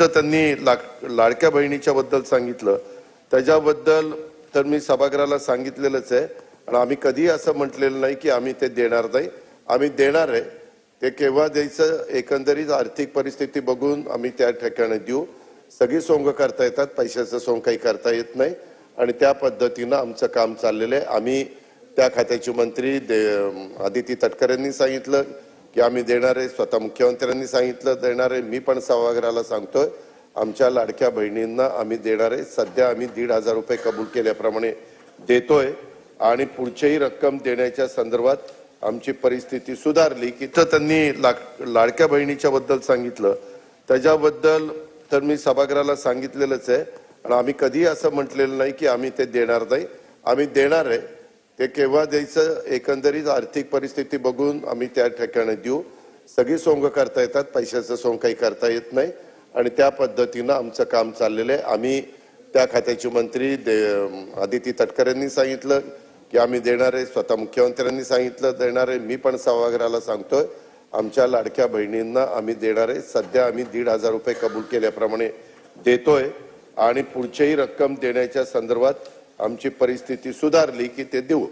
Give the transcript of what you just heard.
गोष्ट त्यांनी लाक- लाडक्या बहिणीच्या बद्दल सांगितलं. त्याच्याबद्दल तर मी सभागृहाला सांगितलेलंच आहे. आणि आम्ही कधीही असं म्हटलेलं नाही की आम्ही ते देणार नाही. आम्ही देणार आहे. ते केव्हा द्यायचं एकंदरीत आर्थिक परिस्थिती बघून आम्ही त्या ठिकाणी देऊ. सगळी सोंग करता येतात. पैशाचं सोंग काही करता येत नाही. आणि त्या पद्धतीनं आमचं काम चाललेलं आहे. आम्ही त्या खात्याचे मंत्री दे आदिती तटकरेंनी सांगितलं. की आम्ही देणार आहे स्वतः मुख्यमंत्र्यांनी सांगितलं देणार आहे मी पण सभागृहाला सांगतोय. आमच्या लाडक्या बहिणींना आम्ही देणार आहे सध्या आम्ही दीड हजार रुपये कबूल केल्याप्रमाणे देतोय. आणि पुढचीही रक्कम देण्याच्या संदर्भात आमची परिस्थिती सुधारली की तर त्यांनी लाक- लाडक्या बहिणीच्या बद्दल सांगितलं. त्याच्याबद्दल तर मी सभागृहाला सांगितलेलंच आहे. आणि आम्ही कधीही असं म्हटलेलं नाही की आम्ही ते देणार नाही. आम्ही देणार आहे. ते केव्हा द्यायचं एकंदरीत आर्थिक परिस्थिती बघून आम्ही त्या ठिकाणी देऊ. सगळी सोंग करता येतात पैशाचं सोंग काही करता येत नाही. आणि त्या पद्धतीनं आमचं काम चाललेलं आहे. आम्ही त्या खात्याचे मंत्री दे आदिती तटकरेंनी सांगितलं की आम्ही देणार आहे स्वतः मुख्यमंत्र्यांनी सांगितलं देणार आहे. मी पण सभागृहाला सांगतोय आमच्या लाडक्या बहिणींना आम्ही देणार आहे. सध्या आम्ही दीड हजार रुपये कबूल केल्याप्रमाणे देतोय. आणि पुढचीही रक्कम देण्याच्या संदर्भात आमची परिस्थिती सुधारली की ते देऊ.